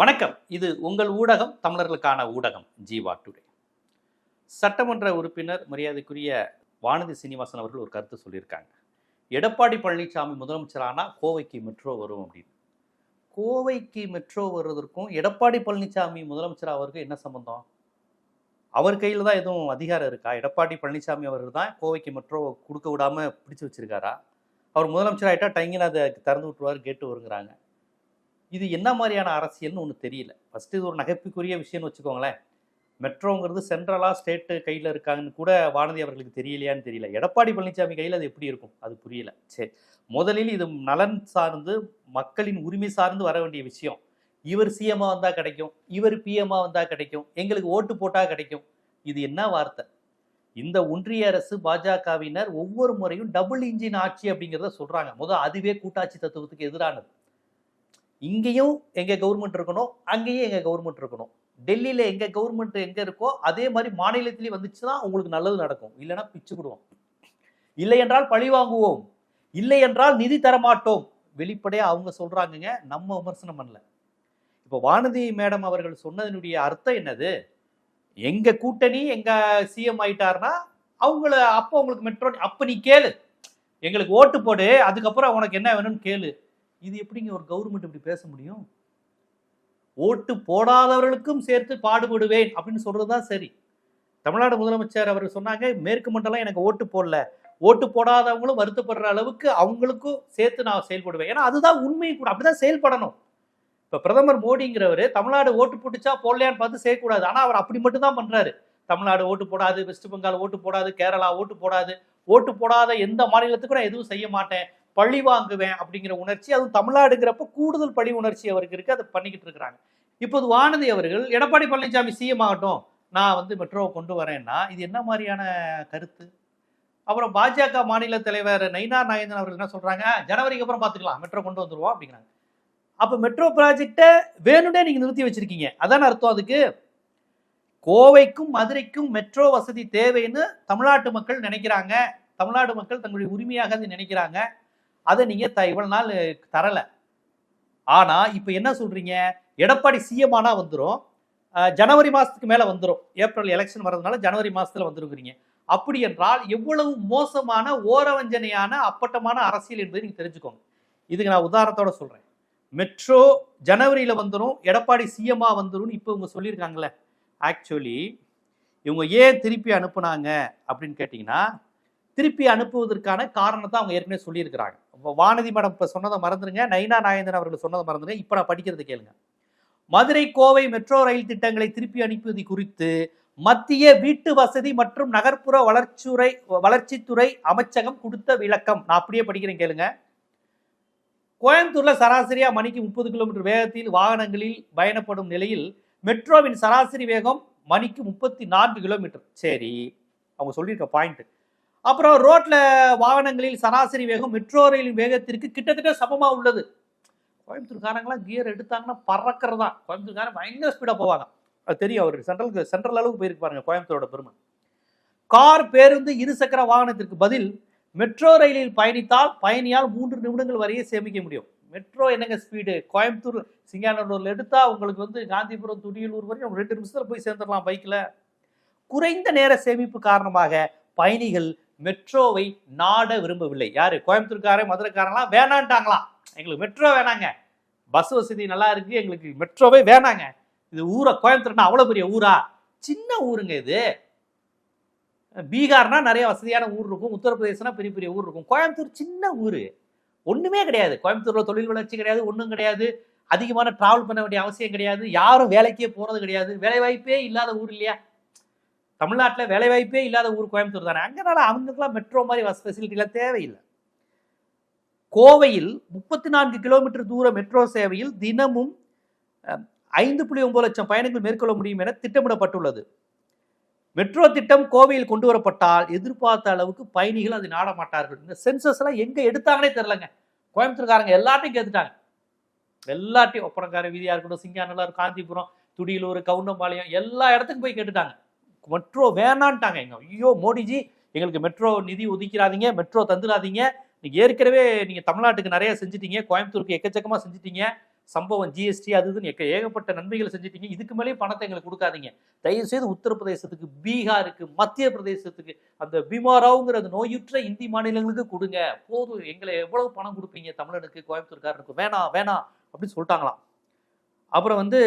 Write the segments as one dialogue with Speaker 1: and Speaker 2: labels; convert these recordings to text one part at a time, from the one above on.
Speaker 1: வணக்கம். இது உங்கள் ஊடகம் தமிழர்களுக்கான ஊடகம் ஜீவா டுடே. சட்டமன்ற உறுப்பினர் மரியாதைக்குரிய வானதி சீனிவாசன் அவர்கள் ஒரு கருத்து சொல்லியிருக்காங்க. எடப்பாடி பழனிசாமி முதலமைச்சரானா கோவைக்கு மெட்ரோ வரும் அப்படின்னு. கோவைக்கு மெட்ரோ வருவதற்கும் எடப்பாடி பழனிசாமி முதலமைச்சர் அவருக்கு என்ன சம்பந்தம்? அவர் கையில் தான் எதுவும் அதிகாரம் இருக்கா? எடப்பாடி பழனிசாமி அவர்கள் தான் கோவைக்கு மெட்ரோ கொடுக்க விடாம பிடிச்சி வச்சிருக்காரா? அவர் முதலமைச்சர் ஆகிட்டா டைங்கின்னு அதை திறந்து விட்டுருவார் கேட்டு வருங்கிறாங்க. இது என்ன மாதிரியான அரசியல்னு ஒன்று தெரியல. ஃபஸ்ட்டு இது ஒரு நகைப்புக்குரிய விஷயம்னு வச்சுக்கோங்களேன். மெட்ரோங்கிறது சென்ட்ரலாக ஸ்டேட்டு கையில் இருக்காங்கன்னு கூட வானதி அவர்களுக்கு தெரியலையான்னு தெரியல. எடப்பாடி பழனிசாமி கையில் அது எப்படி இருக்கும்? அது புரியல. சரி. முதலில் இது நலன் சார்ந்து மக்களின் உரிமை சார்ந்து வர வேண்டிய விஷயம். இவர் சிஎம்மா வந்தால் கிடைக்கும். இவர் பிஎம்மா வந்தால் கிடைக்கும். எங்களுக்கு ஓட்டு போட்டால் கிடைக்கும். இது என்ன வார்த்தை? இந்த ஒன்றிய அரசு பாஜகவினர் ஒவ்வொரு முறையும் டபுள் இன்ஜின் ஆட்சி அப்படிங்கிறத சொல்கிறாங்க முதல் அதுவே கூட்டாட்சி தத்துவத்துக்கு எதிரானது. இங்கேயும் எங்கள் கவர்மெண்ட் இருக்கணும் அங்கேயும் எங்கள் கவர்மெண்ட் இருக்கணும். டெல்லியில் எங்கள் கவர்மெண்ட் எங்கே இருக்கோ அதே மாதிரி மாநிலத்திலேயே வந்துச்சுன்னா உங்களுக்கு நல்லது நடக்கும். இல்லைன்னா பிச்சு விடுவோம் இல்லை என்றால் பழி வாங்குவோம். இல்லை என்றால் நிதி தரமாட்டோம். வெளிப்படையாக அவங்க சொல்கிறாங்கங்க நம்ம விமர்சனம் பண்ணல. இப்போ வானதி மேடம் அவர்கள் சொன்னதனுடைய அர்த்தம் என்னது? எங்கள் கூட்டணி எங்கள் சிஎம் ஆயிட்டாருன்னா அவங்கள அப்போ உங்களுக்கு மெட்ரோ அப்போ நீ கேளு. எங்களுக்கு ஓட்டு போடு அதுக்கப்புறம் உனக்கு என்ன வேணும்னு கேளு. இது எப்படிங்க ஒரு கவர்மெண்ட் இப்படி பேச முடியும்? ஓட்டு போடாதவர்களுக்கும் சேர்த்து பாடுபடுவேன் அப்படின்னு சொல்றதுதான் சரி. தமிழ்நாடு முதலமைச்சர் அவர் சொன்னாங்க மேற்கு மண்டலம் எனக்கு ஓட்டு போடல. ஓட்டு போடாதவங்களும் வருத்தப்படுற அளவுக்கு அவங்களுக்கும் சேர்த்து நான் செயல்படுவேன். ஏன்னா அதுதான் உண்மை கூட. அப்படிதான் செயல்படணும். இப்போ பிரதமர் மோடிங்கிறவர் தமிழ்நாடு ஓட்டு போட்டுச்சா போடலையான்னு பார்த்து செய்யக்கூடாது. ஆனால் அவர் அப்படி மட்டும் தான் பண்றாரு. தமிழ்நாடு ஓட்டு போடாது வெஸ்ட் பெங்கால் ஓட்டு போடாது கேரளா ஓட்டு போடாது. ஓட்டு போடாத எந்த மாநிலத்துக்கும் நான் எதுவும் செய்ய மாட்டேன். பழி வாங்குவேன் அப்படிங்கிற உணர்ச்சி அதுவும் தமிழ்நாடுங்கிறப்ப கூடுதல் பழி உணர்ச்சி அவருக்கு இருக்கு அதை பண்ணிக்கிட்டு இருக்கிறாங்க. இப்போது வானதி அவர்கள் எடப்பாடி பழனிசாமி சிஎம் ஆகட்டும் நான் வந்து மெட்ரோவை கொண்டு வரேன்னா இது என்ன மாதிரியான கருத்து? அப்புறம் பாஜக மாநில தலைவர் நைனா நாயந்தன் அவர்கள் என்ன சொல்றாங்க? ஜனவரிக்கு அப்புறம் பார்த்துக்கலாம் மெட்ரோ கொண்டு வந்துருவோம் அப்படிங்கிறாங்க. அப்போ மெட்ரோ ப்ராஜெக்டை வேணும்னே நீங்கள் நிறுத்தி வச்சிருக்கீங்க. அதான் அர்த்தம் அதுக்கு? கோவைக்கும் மதுரைக்கும் மெட்ரோ வசதி தேவைன்னு தமிழ்நாட்டு மக்கள் நினைக்கிறாங்க. தமிழ்நாடு மக்கள் தங்களுடைய உரிமையாக நினைக்கிறாங்க. அதை நீங்க த இவ்வளவு நாள் தரல. ஆனா இப்ப என்ன சொல்றீங்க? எடப்பாடி சிஎம்மானா வந்துடும் ஜனவரி மாசத்துக்கு மேல வந்துரும். ஏப்ரல் எலெக்ஷன் வர்றதுனால ஜனவரி மாசத்துல வந்துருக்குறீங்க அப்படி என்றால் எவ்வளவு மோசமான ஓரவஞ்சனையான அப்பட்டமான அரசியல் என்பதை நீங்க தெரிஞ்சுக்கோங்க. இதுக்கு நான் உதாரணத்தோட சொல்றேன். மெட்ரோ ஜனவரியில வந்துடும் எடப்பாடி சிஎம்மா வந்துடும் இப்போ இவங்க சொல்லியிருக்காங்களே ஆக்சுவலி இவங்க ஏன் திருப்பி அனுப்புனாங்க அப்படின்னு கேட்டிங்கன்னா திருப்பி அனுப்புவதற்கான காரணத்தை அவங்க ஏற்கனவே சொல்லியிருக்கிறாங்க. இப்போ வானதி மேடம் இப்போ சொன்னதை மறந்துடுங்க நைனா நாயந்தன் அவர்கள் சொன்னதை மறந்துடுங்க இப்போ நான் படிக்கிறது கேளுங்க. மதுரை கோவை மெட்ரோ ரயில் திட்டங்களை திருப்பி அனுப்புவது குறித்து மத்திய வீட்டு வசதி மற்றும் நகர்ப்புற வளர்ச்சித்துறை வளர்ச்சித்துறை அமைச்சகம் கொடுத்த விளக்கம். நான் அப்படியே படிக்கிறேன் கேளுங்க. கோயம்புத்தூர்ல சராசரியா மணிக்கு முப்பது கிலோமீட்டர் வேகத்தில் வாகனங்களில் பயணப்படும் நிலையில் மெட்ரோவின் சராசரி வேகம் மணிக்கு முப்பத்தி நான்கு கிலோமீட்டர். சரி. அவங்க சொல்லியிருக்க பாயிண்ட். அப்புறம் ரோட்ல வாகனங்களில் சராசரி வேகம் மெட்ரோ ரயிலின் வேகத்திற்கு கிட்டத்தட்ட சமமா உள்ளது. கோயம்புத்தூர்காரங்களாம் கியர் எடுத்தாங்கன்னா பறக்கிறது? தான் கோயம்புத்தூர்காரன் பயங்கர ஸ்பீடாக போவாங்க. அது தெரியும் அவர் சென்ட்ரல் சென்ட்ரல் அளவுக்கு போயிருக்கு பாருங்க கோயம்புத்தூரோட பெருமை. கார் பேருந்து இருசக்கர வாகனத்திற்கு பதில் மெட்ரோ ரயிலில் பயணித்தால் பயணியால் மூன்று நிமிடங்கள் வரையே சேமிக்க முடியும். மெட்ரோ என்னங்க ஸ்பீடு கோயம்புத்தூர் சிங்கானூர்ல எடுத்தா உங்களுக்கு வந்து காந்திபுரம் துடியலூர் வரையும் ரெண்டு நிமிஷத்தில் போய் சேர்ந்துடலாம் பைக்கில் குறைந்த நேர சேமிப்பு காரணமாக பயணிகள் மெட்ரோவை நாட விரும்பவில்லை. யார்? கோயம்புத்தூர்காரன் மதுரைக்காரங்களாம் வேணான்ட்டாங்களாம். எங்களுக்கு மெட்ரோ வேணாங்க. பஸ் வசதி நல்லா இருக்கு எங்களுக்கு மெட்ரோவே வேணாங்க. இது ஊரை? கோயம்புத்தூர்னா அவ்வளோ பெரிய ஊரா? சின்ன ஊருங்க இது. பீகார்னா நிறைய வசதியான ஊர் இருக்கும். உத்தரப்பிரதேசம்னா பெரிய பெரிய ஊர் இருக்கும். கோயம்புத்தூர் சின்ன ஊர். ஒன்றுமே கிடையாது. கோயம்புத்தூரில் தொழில் வளர்ச்சி கிடையாது ஒன்றும் கிடையாது. அதிகமான டிராவல் பண்ண வேண்டிய அவசியம் கிடையாது. யாரும் வேலைக்கே போகிறது கிடையாது. வேலைவாய்ப்பே இல்லாத ஊர் இல்லையா? தமிழ்நாட்டில் வேலை வாய்ப்பே இல்லாத ஊர் கோயம்புத்தூர் தானே. அங்கனால அவங்களுக்குலாம் மெட்ரோ மாதிரி ஃபெசிலிட்டிலாம் தேவையில்லை. கோவையில் முப்பத்தி நான்கு கிலோமீட்டர் தூர மெட்ரோ சேவையில் தினமும் ஐந்து புள்ளி ஒன்பது லட்சம் பயணங்கள் மேற்கொள்ள முடியும் என திட்டமிடப்பட்டுள்ளது. மெட்ரோ திட்டம் கோவையில் கொண்டு வரப்பட்டால் எதிர்பார்த்த அளவுக்கு பயணிகள் அதை நாட மாட்டார்கள். இந்த சென்சஸ் எல்லாம் எங்கே எடுத்தாங்கன்னே தெரிலங்க கோயம்புத்தூர்காரங்க எல்லாத்தையும் கேட்டுட்டாங்க. எல்லாத்தையும் ஒப்பனக்கார வீதியாக இருக்கட்டும் சிங்காநல்லூர் காந்திபுரம் துடியலூர் கவுண்டம்பாளையம் எல்லா இடத்துக்கும் போய் கேட்டுட்டாங்க. மெட்ரோ வேணான்ட்டாங்க. எங்க ஐயோ மோடிஜி எங்களுக்கு மெட்ரோ நிதி ஒதுக்கிறாதீங்க மெட்ரோ தந்துடாதீங்க. நீங்க ஏற்கனவே நீங்க தமிழ்நாட்டுக்கு நிறைய செஞ்சிட்டீங்க கோயம்புத்தூருக்கு எக்கச்சக்கமா செஞ்சிட்டீங்க. சம்பவம் ஜிஎஸ்டி அது இதுன்னு ஏகப்பட்ட நன்மைகள் செஞ்சிட்டீங்க. இதுக்கு மேலேயும் பணத்தை எங்களுக்கு கொடுக்காதீங்க. தயவு செய்து உத்தரப்பிரதேசத்துக்கு பீகாருக்கு மத்திய பிரதேசத்துக்கு அந்த பீமாராவுங்கிற அந்த நோயுற்ற இந்தி மாநிலங்களுக்கு கொடுங்க. போதும் எங்களை எவ்வளவு பணம் கொடுப்பீங்க தமிழனுக்கு கோயம்புத்தூர்காரனுக்கு? வேணாம் வேணாம் அப்படின்னு சொல்லிட்டாங்களாம். அப்புறம் வந்து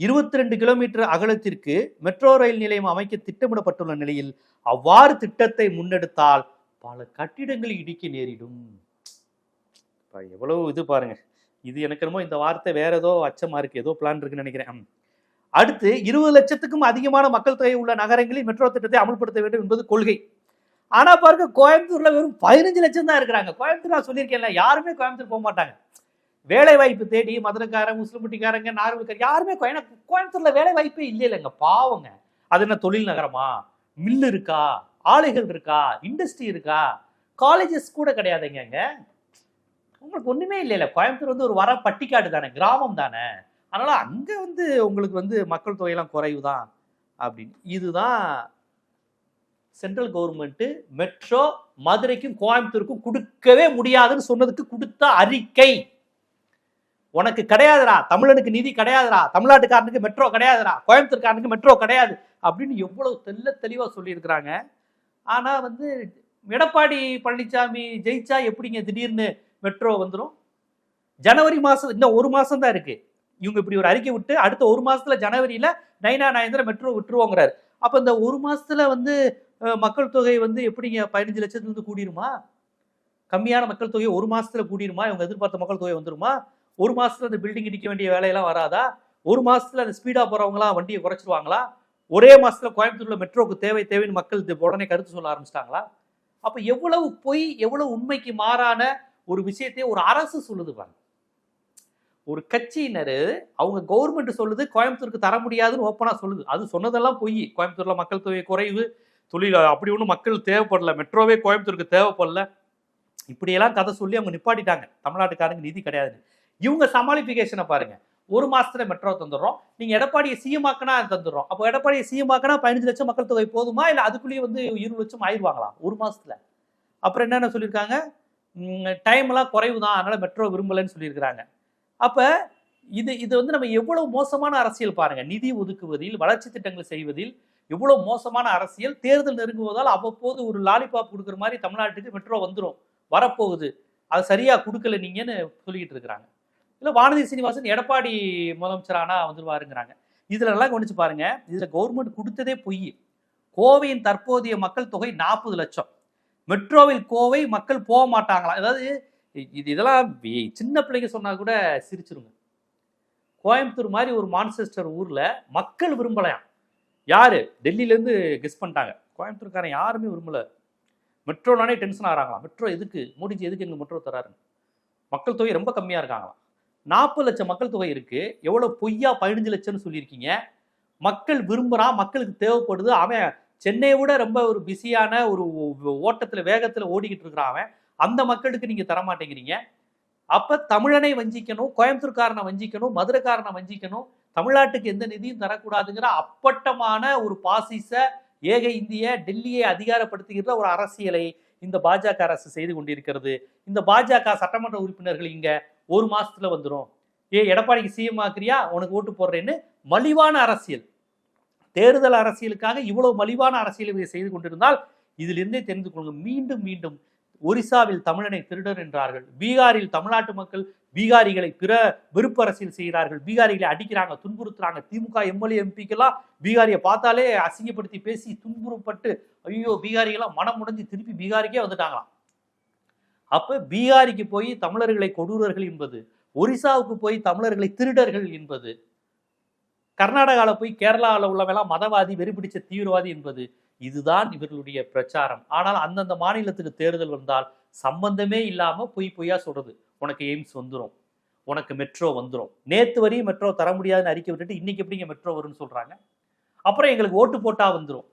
Speaker 1: இருபத்தி ரெண்டு கிலோமீட்டர் அகலத்திற்கு மெட்ரோ ரயில் நிலையம் அமைக்க திட்டமிடப்பட்டுள்ள நிலையில் அவ்வாறு திட்டத்தை முன்னெடுத்தால் பல கட்டிடங்கள் இடிக்க நேரிடும். எவ்வளவு இது பாருங்க. இது எனக்கு என்னமோ இந்த வார்த்தை வேற ஏதோ அச்சமா இருக்கு. ஏதோ பிளான் இருக்குன்னு நினைக்கிறேன். அடுத்து இருபது லட்சத்துக்கும் அதிகமான மக்கள் தொகை உள்ள நகரங்களில் மெட்ரோ திட்டத்தை அமல்படுத்த வேண்டும் என்பது கொள்கை. ஆனா பாருங்க கோயம்புத்தூர்ல வெறும் பதினஞ்சு லட்சம் தான் இருக்கிறாங்க. கோயம்புத்தூர் நான் சொல்லியிருக்கேன்ல யாருமே கோயம்புத்தூர் போக மாட்டாங்க. வேலை வாய்ப்பு தேடி மதுரைக்காரன் முஸ்லிம்பட்டிக்காரங்க நார்மல்கார் யாருமே கோயம்புத்தூர்ல வேலை வாய்ப்பே இல்லை இல்லைங்க பாவங்க. அது என்ன தொழில் நகரமா? மில் இருக்கா? ஆலைகள் இருக்கா? இண்டஸ்ட்ரி இருக்கா? காலேஜஸ் கூட கிடையாதுங்க அங்க உங்களுக்கு ஒண்ணுமே இல்லைல்ல கோயம்புத்தூர் வந்து ஒரு வர பட்டிக்காடு தானே கிராமம் தானே. அதனால அங்க வந்து உங்களுக்கு வந்து மக்கள் தொகையெல்லாம் குறைவு தான் அப்படின்னு. இதுதான் சென்ட்ரல் கவர்மெண்ட்டு மெட்ரோ மதுரைக்கும் கோயம்புத்தூருக்கும் கொடுக்கவே முடியாதுன்னு சொன்னதுக்கு கொடுத்த அறிக்கை. உனக்கு கிடையாதுடா தமிழனுக்கு நிதி கிடையாதுடா தமிழ்நாட்டுக்காரனுக்கு மெட்ரோ கிடையாதுடா கோயம்புத்தூர்காரனுக்கு மெட்ரோ கிடையாது அப்படின்னு எவ்வளவு தெல்ல தெளிவா சொல்லியிருக்கிறாங்க. ஆனா வந்து எடப்பாடி பழனிசாமி ஜெயிச்சா எப்படிங்க திடீர்னு மெட்ரோ வந்துடும் ஜனவரி மாசம் இன்னும் ஒரு மாசம் தான் இருக்கு. இவங்க இப்படி ஒரு அறிக்கை விட்டு அடுத்த ஒரு மாசத்துல ஜனவரியில நைனா நாயந்திர மெட்ரோ விட்டுருவோங்கிறாரு. அப்ப இந்த ஒரு மாசத்துல வந்து மக்கள் தொகை வந்து எப்படிங்க பதினஞ்சு லட்சத்துல இருந்து கூடிருமா? கம்மியான மக்கள் தொகை ஒரு மாசத்துல கூடிருமா? இவங்க எதிர்பார்த்த மக்கள் தொகை வந்துருமா? ஒரு மாசத்துல அந்த பில்டிங் இடிக்க வேண்டிய வேலையெல்லாம் வராதா? ஒரு மாசத்துல அந்த ஸ்பீடா போறவங்களாம் வண்டியை குறைச்சிருவாங்களா? ஒரே மாசத்துல கோயம்புத்தூர்ல மெட்ரோக்கு தேவை தேவைன்னு மக்கள் இது உடனே கருத்து சொல்ல ஆரம்பிச்சிட்டாங்களா? அப்ப எவ்வளவு பொய் எவ்வளவு உண்மைக்கு மாறான ஒரு விஷயத்தை ஒரு அரசு சொல்லுது பாருங்க. ஒரு கட்சியினர் அவங்க கவர்மெண்ட் சொல்லுது கோயம்புத்தூருக்கு தர முடியாதுன்னு ஓப்பனாக சொல்லுது. அது சொன்னதெல்லாம் பொய். கோயம்புத்தூரில் மக்கள் தொகை குறைவு தொழில் அப்படி ஒன்றும் மக்கள் தேவைப்படல. மெட்ரோவே கோயம்புத்தூருக்கு தேவைப்படல. இப்படியெல்லாம் கதை சொல்லி அவங்க நிப்பாட்டிட்டாங்க. தமிழ்நாட்டுக்காரங்க நிதி கிடையாது இவங்க சமாளிஃபிகேஷனை பாருங்க. ஒரு மாசத்துல மெட்ரோ தந்துடுறோம். நீங்க எடப்பாடியை சீமாக்கினா தந்துடுறோம். அப்போ எடப்பாடியை சீமாக்கினா பதினஞ்சு லட்சம் மக்கள் தொகை போதுமா? இல்லை அதுக்குள்ளேயே வந்து இருபது லட்சம் ஆயிடுவாங்களா? ஒரு மாசத்துல. அப்புறம் என்னென்ன சொல்லியிருக்காங்க? டைம் எல்லாம் குறைவு தான் அதனால மெட்ரோ விரும்பலைன்னு சொல்லியிருக்கிறாங்க. அப்ப இது இது வந்து நம்ம எவ்வளவு மோசமான அரசியல் பாருங்க. நிதி ஒதுக்குவதில் வளர்ச்சி திட்டங்கள் செய்வதில் எவ்வளவு மோசமான அரசியல். தேர்தல் நெருங்குவதால் அவ்வப்போது ஒரு லாலிபாப் கொடுக்குற மாதிரி தமிழ்நாட்டுக்கு மெட்ரோ வந்துடும் வரப்போகுது. அது சரியா கொடுக்கல நீங்கன்னு சொல்லிக்கிட்டு இருக்கிறாங்க. இல்லை வானதி சீனிவாசன் எடப்பாடி முதலமைச்சரானா வந்துருவாருங்கிறாங்க. இதுல எல்லாம் கவனிச்சு பாருங்க இதுல கவர்மெண்ட் கொடுத்ததே பொய். கோவையின் தற்போதைய மக்கள் தொகை நாற்பது லட்சம். மெட்ரோவில் கோவை மக்கள் போக மாட்டாங்களா? அதாவது இது இதெல்லாம் சின்ன பிள்ளைங்க சொன்னா கூட சிரிச்சிருங்க. கோயம்புத்தூர் மாதிரி ஒரு மான்செஸ்டர் ஊர்ல மக்கள் விரும்பலையாம் யாரு? டெல்லியிலேருந்து கெஸ் பண்ணிட்டாங்க. கோயம்புத்தூர்காரன் யாருமே விரும்பல. மெட்ரோனாலே டென்ஷன் ஆகிறாங்களாம். மெட்ரோ எதுக்கு? மோடிஜி எதுக்கு எங்கள் மெட்ரோ தராருன்னு. மக்கள் தொகை ரொம்ப கம்மியா இருக்காங்களாம். நாற்பது லட்சம் மக்கள் தொகை இருக்கு. எவ்வளோ பொய்யா பதினஞ்சு லட்சம்னு சொல்லியிருக்கீங்க. மக்கள் விரும்புகிறான் மக்களுக்கு தேவைப்படுது. அவன் சென்னையை விட ரொம்ப ஒரு பிஸியான ஒரு ஓட்டத்தில் வேகத்தில் ஓடிக்கிட்டு இருக்கிறான் அவன். அந்த மக்களுக்கு நீங்கள் தர மாட்டேங்கிறீங்க தமிழனை வஞ்சிக்கணும் கோயம்புத்தூர்காரனை வஞ்சிக்கணும் மதுரைக்காரனை வஞ்சிக்கணும் தமிழ்நாட்டுக்கு எந்த நிதியும் தரக்கூடாதுங்கிற அப்பட்டமான ஒரு பாசிச ஏக இந்திய டெல்லியை அதிகாரப்படுத்துகின்ற ஒரு அரசியலை இந்த பாஜக அரசு செய்து கொண்டிருக்கிறது. இந்த பாஜக சட்டமன்ற உறுப்பினர்கள் இங்கே ஒரு மாசத்துல வந்துடும் ஏ எடப்பாடிக்கு சிஎம் ஆக்குறியா? உனக்கு ஓட்டு போடுறேன்னு மலிவான அரசியல். தேர்தல் அரசியலுக்காக இவ்வளவு மலிவான அரசியல் செய்து கொண்டிருந்தால் இதிலிருந்தே தெரிந்து கொள்ளுங்க மீண்டும் மீண்டும் ஒரிசாவில் தமிழனை திருடர் என்றார்கள். பீகாரில் தமிழ்நாட்டு மக்கள் பீகாரிகளை பிற வெறுப்பு அரசியல் செய்கிறார்கள். பீகாரிகளை அடிக்கிறாங்க துன்புறுத்துறாங்க. திமுக எம்எல்ஏ எம்பிக்கெல்லாம் பீகாரியை பார்த்தாலே அசிங்கப்படுத்தி பேசி துன்புறுப்பட்டு ஐயோ பீகாரிகளாம் மனம் முடிஞ்சு திருப்பி பீகாரிக்கே வந்துட்டாங்களாம். அப்ப பீகாரிக்கு போய் தமிழர்களை கொடூரர்கள் என்பது ஒரிசாவுக்கு போய் தமிழர்களை திருடர்கள் என்பது கர்நாடகாவில் போய் கேரளாவில் உள்ளவெல்லாம் மதவாதி வெறிபிடிச்ச தீவிரவாதி என்பது இதுதான் இவர்களுடைய பிரச்சாரம். ஆனால் அந்தந்த மாநிலத்துக்கு தேர்தல் வந்தால் சம்பந்தமே இல்லாமல் பொய் பொய்யா சொல்றது. உனக்கு எய்ம்ஸ் வந்துடும் உனக்கு மெட்ரோ வந்துடும் நேத்து வரையும் மெட்ரோ தர முடியாதுன்னு அறிக்கை விட்டுட்டு இன்னைக்கு எப்படிங்க மெட்ரோ வரும்னு சொல்றாங்க? அப்புறம் எங்களுக்கு ஓட்டு போட்டா வந்துடும்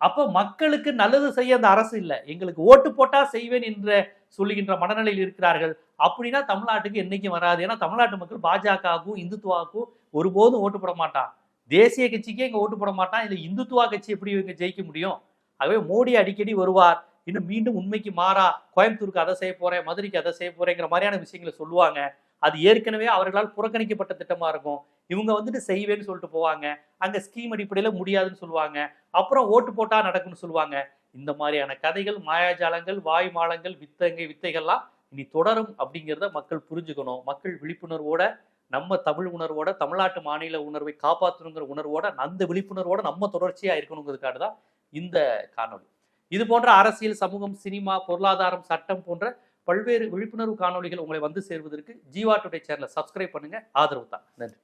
Speaker 1: அப்போ மக்களுக்கு நல்லது செய்ய அந்த அரசு இல்லை. எங்களுக்கு ஓட்டு போட்டா செய்வேன் என்ற சொல்லுகின்ற மனநிலையில் இருக்கிறார்கள். அப்படின்னா தமிழ்நாட்டுக்கு என்னைக்கும் வராது. ஏன்னா தமிழ்நாட்டு மக்கள் பாஜகவுக்கும் இந்துத்துவாவுக்கும் ஒருபோதும் ஓட்டு போட மாட்டான். தேசிய கட்சிக்கே இங்கே ஓட்டு போட மாட்டான். இதுல இந்துத்துவா கட்சி எப்படி இவங்க ஜெயிக்க முடியும்? ஆகவே மோடி அடிக்கடி வருவார். இன்னும் மீண்டும் உண்மைக்கு மாறா. கோயம்புத்தூருக்கு அதை செய்ய போறேன் மதுரைக்கு அதை செய்ய போறேங்கிற மாதிரியான விஷயங்களை சொல்லுவாங்க. அது ஏற்கனவே அவர்களால் புறக்கணிக்கப்பட்ட திட்டமா இருக்கும். இவங்க வந்துட்டு செய்வேன்னு சொல்லிட்டு போவாங்க. அங்க ஸ்கீம் அடிப்படையில முடியாதுன்னு சொல்லுவாங்க. அப்புறம் ஓட்டு போட்டா நடக்கும்னு சொல்லுவாங்க. இந்த மாதிரியான கதைகள் மாயாஜாலங்கள் வாய் மாலங்கள் வித்தங்கை வித்தைகள்லாம் இனி தொடரும் அப்படிங்கிறத மக்கள் புரிஞ்சுக்கணும். மக்கள் விழிப்புணர்வோட நம்ம தமிழ் உணர்வோட தமிழ்நாட்டு மாநில உணர்வை காப்பாற்றணுங்கிற உணர்வோட அந்த விழிப்புணர்வோட நம்ம தொடர்ச்சியாக இருக்கணுங்கிறதுக்காக தான் இந்த காணொளி. இது போன்ற அரசியல் சமூகம் சினிமா பொருளாதாரம் சட்டம் போன்ற பல்வேறு விழிப்புணர்வு காணொளிகள் உங்களை வந்து சேர்வதற்கு ஜீவா டுடே சேனலை சப்ஸ்கிரைப் பண்ணுங்க. ஆதரவு தான். நன்றி.